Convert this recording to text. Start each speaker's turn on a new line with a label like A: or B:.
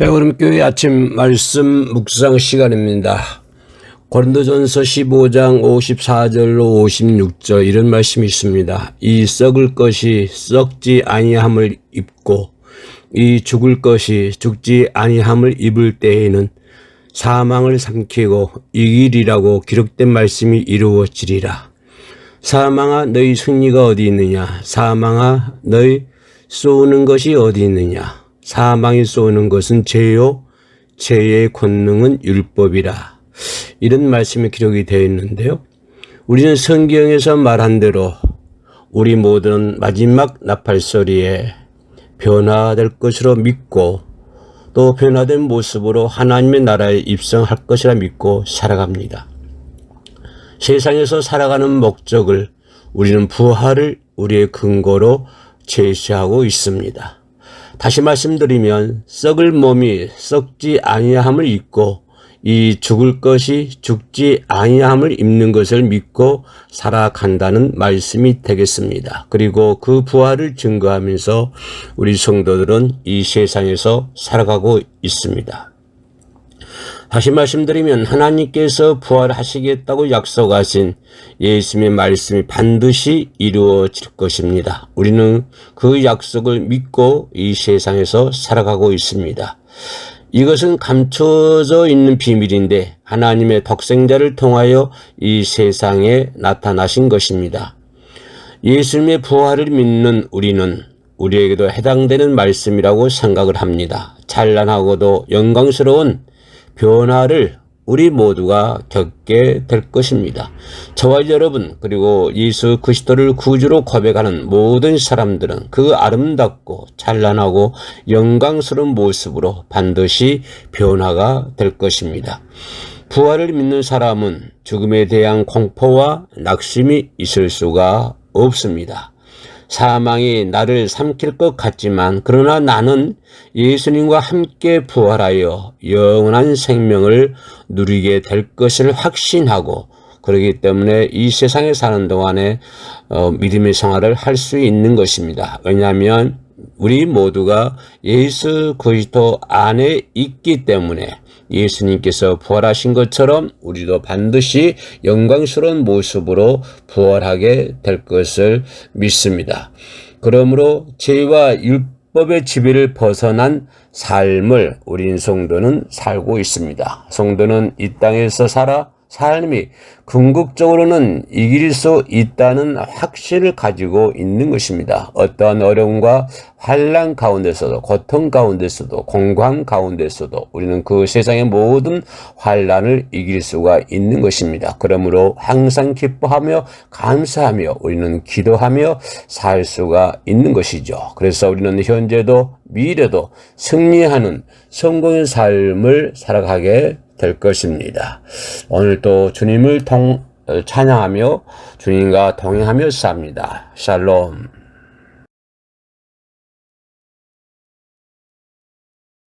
A: 해오름교회 아침 말씀 묵상 시간입니다. 고린도전서 15장 54절로 56절 이런 말씀이 있습니다. 이 썩을 것이 썩지 아니함을 입고 이 죽을 것이 죽지 아니함을 입을 때에는 사망을 삼키고 이길이라고 기록된 말씀이 이루어지리라. 사망아 너희 승리가 어디 있느냐? 사망아 너희 쏘는 것이 어디 있느냐? 사망이 쏘는 것은 죄요, 죄의 권능은 율법이라. 이런 말씀이 기록이 되어 있는데요. 우리는 성경에서 말한 대로 우리 모두는 마지막 나팔 소리에 변화될 것으로 믿고 또 변화된 모습으로 하나님의 나라에 입성할 것이라 믿고 살아갑니다. 세상에서 살아가는 목적을 우리는 부활을 우리의 근거로 제시하고 있습니다. 다시 말씀드리면 썩을 몸이 썩지 아니함을 입고 이 죽을 것이 죽지 아니함을 입는 것을 믿고 살아간다는 말씀이 되겠습니다. 그리고 그 부활을 증거하면서 우리 성도들은 이 세상에서 살아가고 있습니다. 다시 말씀드리면 하나님께서 부활하시겠다고 약속하신 예수님의 말씀이 반드시 이루어질 것입니다. 우리는 그 약속을 믿고 이 세상에서 살아가고 있습니다. 이것은 감춰져 있는 비밀인데 하나님의 독생자를 통하여 이 세상에 나타나신 것입니다. 예수님의 부활을 믿는 우리는 우리에게도 해당되는 말씀이라고 생각을 합니다. 찬란하고도 영광스러운 변화를 우리 모두가 겪게 될 것입니다. 저와 여러분 그리고 예수 그리스도를 구주로 고백하는 모든 사람들은 그 아름답고 찬란하고 영광스러운 모습으로 반드시 변화가 될 것입니다. 부활을 믿는 사람은 죽음에 대한 공포와 낙심이 있을 수가 없습니다. 사망이 나를 삼킬 것 같지만 그러나 나는 예수님과 함께 부활하여 영원한 생명을 누리게 될 것을 확신하고 그렇기 때문에 이 세상에 사는 동안에 어, 믿음의 생활을 할 수 있는 것입니다. 왜냐하면 우리 모두가 예수 그리스도 안에 있기 때문에 예수님께서 부활하신 것처럼 우리도 반드시 영광스러운 모습으로 부활하게 될 것을 믿습니다. 그러므로 죄와 율법의 지배를 벗어난 삶을 우린 성도는 살고 있습니다. 성도는 이 땅에서 살아 삶이 궁극적으로는 이길 수 있다는 확신을 가지고 있는 것입니다. 어떠한 어려움과 환란 가운데서도 고통 가운데서도 공강 가운데서도 우리는 그 세상의 모든 환란을 이길 수가 있는 것입니다. 그러므로 항상 기뻐하며 감사하며 우리는 기도하며 살 수가 있는 것이죠. 그래서 우리는 현재도 미래도 승리하는 성공의 삶을 살아가게 될 것입니다. 오늘 또 주님을 통, 찬양하며 주님과 동행하며 삽니다. 샬롬.